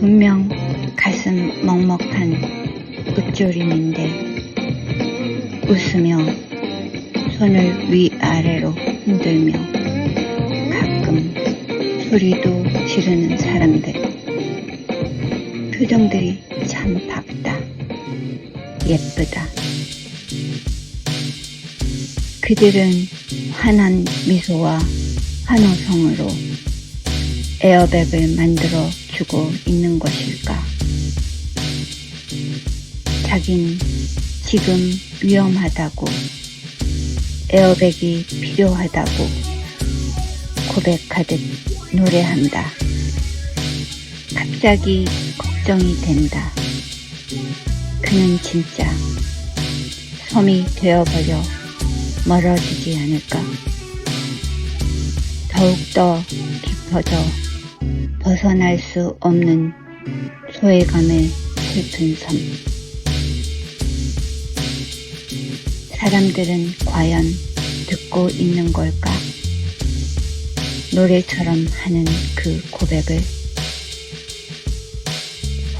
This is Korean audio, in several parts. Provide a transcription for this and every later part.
분명 가슴 먹먹한 읊조림인데 웃으며 손을 위아래로 흔들며 가끔 소리도 지르는 사람들. 표정들이 참 밝다 예쁘다 그들은 환한 미소와 환호성으로 에어백을 만들어 주고 있는 것일까? 자긴 지금 위험하다고, 에어백이 필요하다고 고백하듯 노래한다. 갑자기 걱정이 된다. 그는 진짜 섬이 되어버려 멀어지지 않을까? 더욱더 깊어져 벗어날 수 없는 소외감의 슬픈 섬. 사람들은 과연 듣고 있는 걸까? 노래처럼 하는 그 고백을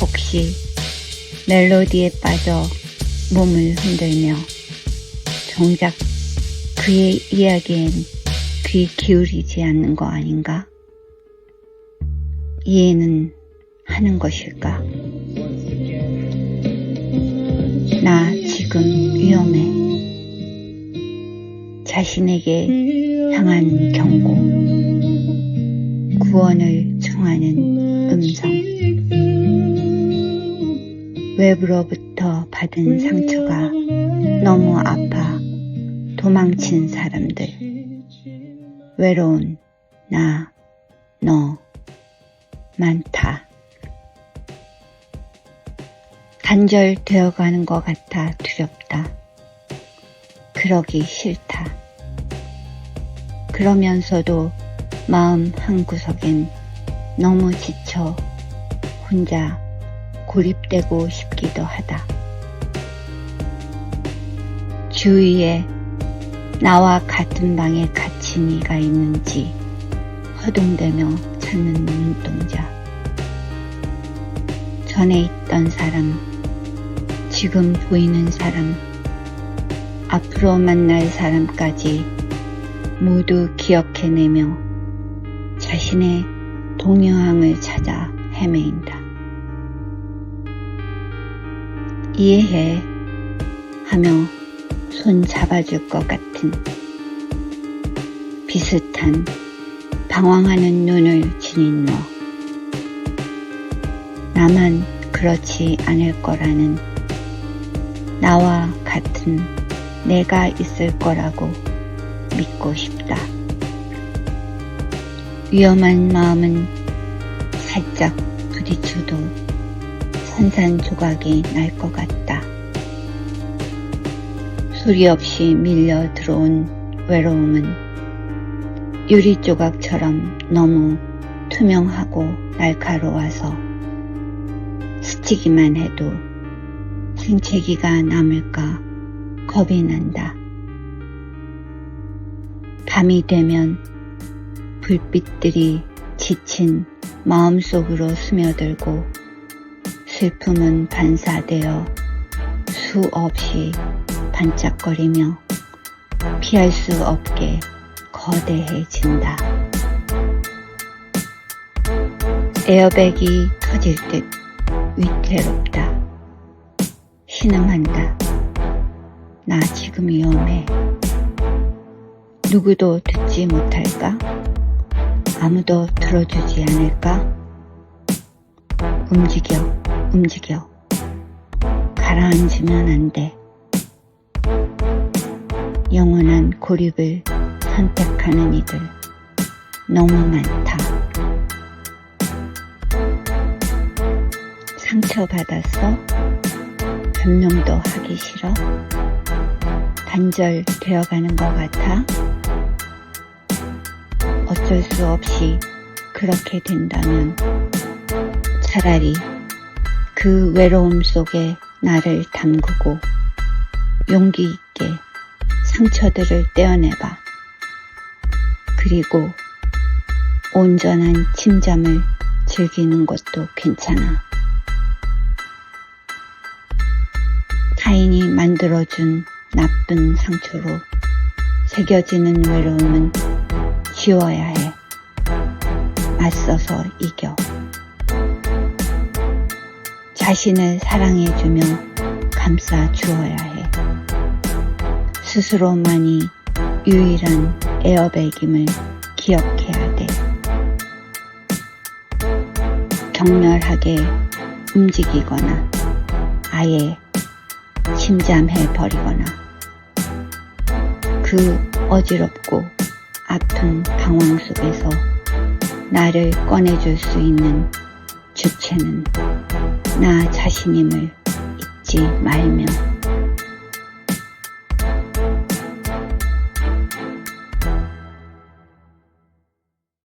혹시 멜로디에 빠져 몸을 흔들며 정작 그의 이야기엔 귀 기울이지 않는 거 아닌가? 이해는 하는 것일까? 나 지금 위험해. 자신에게 향한 경고. 구원을 청하는 음성. 외부로부터 받은 상처가 너무 아파 도망친 사람들. 외로운 나, 너, 많다. 단절되어 가는 것 같아 두렵다. 그러기 싫다. 그러면서도 마음 한구석엔 너무 지쳐 혼자 고립되고 싶기도 하다. 주위에 나와 같은 방에 갇힌 이가 있는지 허둥대며 찾는 눈동자. 전에 있던 사람, 지금 보이는 사람, 앞으로 만날 사람까지 모두 기억해내며 자신의 동요항을 찾아 헤매인다. 이해해 하며 손 잡아줄 것 같은 비슷한 방황하는 눈을 지닌 너. 나만 그렇지 않을 거라는 나와 같은 내가 있을 거라고 믿고 싶다. 위험한 마음은 살짝 부딪혀도 산산조각이 날 것 같다. 소리 없이 밀려 들어온 외로움은 유리 조각처럼 너무 투명하고 날카로워서 스치기만 해도 생채기가 남을까 겁이 난다. 밤이 되면 불빛들이 지친 마음속으로 스며들고 슬픔은 반사되어 수없이 반짝거리며 피할 수 없게 거대해진다. 에어백이 터질 듯 위태롭다. 신음한다. 나 지금 위험해. 누구도 듣지 못할까? 아무도 들어주지 않을까? 움직여, 움직여. 가라앉으면 안 돼. 영원한 고립을 선택하는 이들 너무 많다. 상처받았어? 변명도 하기 싫어? 단절 되어가는 것 같아? 어쩔 수 없이 그렇게 된다면 차라리 그 외로움 속에 나를 담그고 용기 있게 상처들을 떼어내봐. 그리고 온전한 침잠을 즐기는 것도 괜찮아. 타인이 만들어준 나쁜 상처로 새겨지는 외로움은 지워야 해. 맞서서 이겨. 자신을 사랑해주며 감싸 주어야 해. 스스로만이 유일한 에어백임을 기억해야 돼. 격렬하게 움직이거나 아예 침잠해 버리거나 그 어지럽고 아픈 방황 속에서 나를 꺼내줄 수 있는 주체는 나 자신임을 잊지 말며